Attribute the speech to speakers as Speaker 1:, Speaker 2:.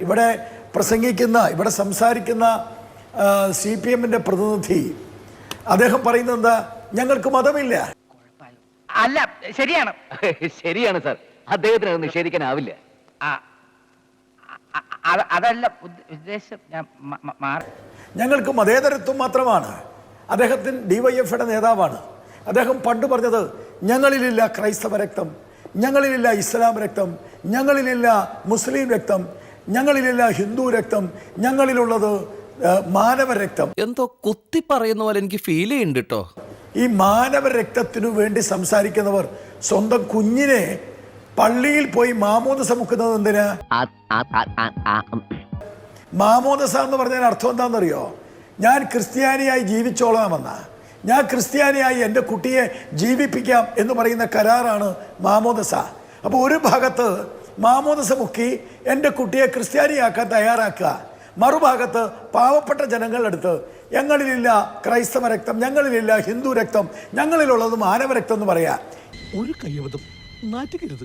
Speaker 1: ഇവിടെ പ്രസംഗിക്കുന്ന ഇവിടെ സംസാരിക്കുന്ന സി പി എമ്മിന്റെ പ്രതിനിധി അദ്ദേഹം പറയുന്നത് എന്താ? ഞങ്ങൾക്ക് മതമില്ല.
Speaker 2: അല്ല ശരിയാണ്.
Speaker 3: ശരിയാണ് സാർ. അദ്ദേഹത്തിന് അത് നിഷേധിക്കാനാവില്ല.
Speaker 2: അതല്ല ഉദ്ദ- ഉദ്ദേശം
Speaker 1: ഞങ്ങൾക്ക് മതേതരത്വം മാത്രമാണ്. അദ്ദേഹത്തിന് ഡിവൈഎഫ്ഐയുടെ നേതാവാണ്. അദ്ദേഹം പണ്ട് പറഞ്ഞത് ഞങ്ങളിലില്ല ക്രൈസ്തവ രക്തം ഞങ്ങളിലില്ല ഇസ്ലാം രക്തം ഞങ്ങളിലില്ല മുസ്ലിം രക്തം ഞങ്ങളിലില്ല ഹിന്ദു രക്തം ഞങ്ങളിലുള്ളത് ആ, മാനവ രക്തം.
Speaker 4: എന്തോ കുത്തി പറയുന്ന പോലെ എനിക്ക് ഫീൽ ചെയ്യുന്നുണ്ട് കേട്ടോ
Speaker 1: ഈ മാനവ രക്തത്തിനു വേണ്ടി സംസാരിക്കുന്നവർ സ്വന്തം കുഞ്ഞിനെ പള്ളിയിൽ പോയി മാമോദസ മുക്കുന്നത് എന്തിനാ? മാമോദസ എന്ന് പറഞ്ഞതിന് അർത്ഥം എന്താണെന്നറിയോ? ഞാൻ ക്രിസ്ത്യാനിയായി ജീവിച്ചോളാമെന്ന. ഞാൻ ക്രിസ്ത്യാനിയായി എന്റെ കുട്ടിയെ ജീവിപ്പിക്കാം എന്ന് പറയുന്ന കരാറാണ് മാമോദസ. അപ്പോൾ ഒരു ഭാഗത്ത് മാമോദസ മുക്കി എന്റെ കുട്ടിയെ ക്രിസ്ത്യാനിയാക്കാൻ തയ്യാറാക്കുക. മറുഭാഗത്ത് പാവപ്പെട്ട ജനങ്ങളടുത്ത് ഞങ്ങളിലില്ല ക്രൈസ്തവ രക്തം ഞങ്ങളിലില്ല ഹിന്ദു രക്തം ഞങ്ങളിലുള്ളത് മാനവരക്തം എന്ന് പറയാം.
Speaker 5: ഒരു കയ്യബദ്ധം നാറ്റുകരുത്.